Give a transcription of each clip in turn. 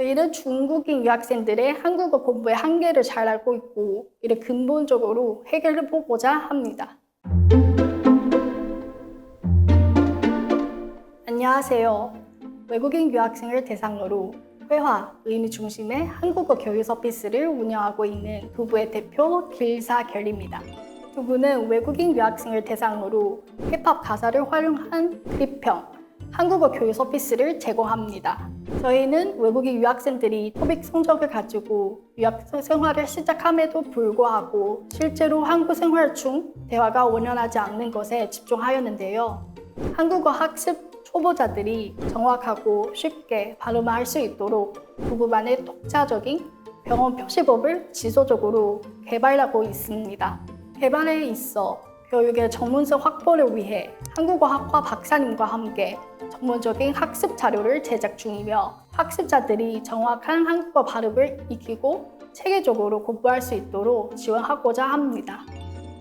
저희는 중국인 유학생들의 한국어 공부의 한계를 잘 알고 있고 이를 근본적으로 해결해 보고자 합니다. 안녕하세요. 외국인 유학생을 대상으로 회화, 의미 중심의 한국어 교육 서비스를 운영하고 있는 두부의 대표 길사 결입니다. 두부는 외국인 유학생을 대상으로 힙합 가사를 활용한 클립형, 한국어 교육 서비스를 제공합니다. 저희는 외국인 유학생들이 토빅 성적을 가지고 유학 생활을 시작함에도 불구하고 실제로 한국 생활 중 대화가 원활하지 않는 것에 집중하였는데요. 한국어 학습 초보자들이 정확하고 쉽게 발음할 수 있도록 부부만의 독자적인 병원 표시법을 지속적으로 개발하고 있습니다. 개발에 있어 교육의 전문성 확보를 위해 한국어학과 박사님과 함께 전문적인 학습 자료를 제작 중이며 학습자들이 정확한 한국어 발음을 익히고 체계적으로 공부할 수 있도록 지원하고자 합니다.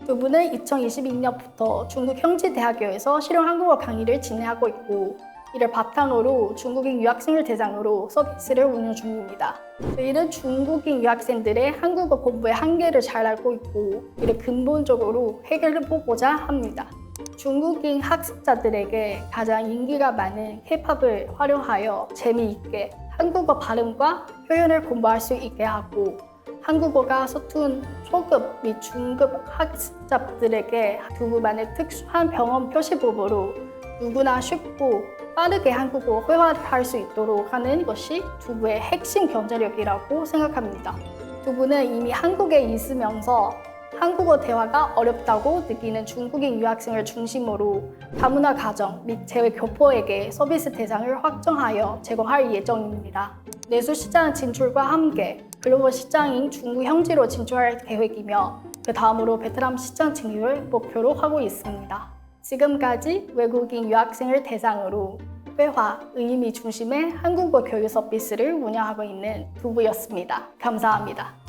두 분은 2022년부터 중국 형제 대학교에서 실용 한국어 강의를 진행하고 있고 이를 바탕으로 중국인 유학생을 대상으로 서비스를 운영 중입니다. 저희는 중국인 유학생들의 한국어 공부의 한계를 잘 알고 있고 이를 근본적으로 해결해 보고자 합니다. 중국인 학습자들에게 가장 인기가 많은 힙합을 활용하여 재미있게 한국어 발음과 표현을 공부할 수 있게 하고 한국어가 서툰 초급 및 중급 학습자들에게 두부만의 특수한 병원 표시법으로 누구나 쉽고 빠르게 한국어 회화할 수 있도록 하는 것이 두부의 핵심 경제력이라고 생각합니다. 두부는 이미 한국에 있으면서 한국어 대화가 어렵다고 느끼는 중국인 유학생을 중심으로 다문화 가정 및 재외 교포에게 서비스 대상을 확정하여 제공할 예정입니다. 내수 시장 진출과 함께 글로벌 시장인 중국 현지로 진출할 계획이며 그 다음으로 베트남 시장 진입을 목표로 하고 있습니다. 지금까지 외국인 유학생을 대상으로 회화, 의미 중심의 한국어 교육 서비스를 운영하고 있는 두부였습니다. 감사합니다.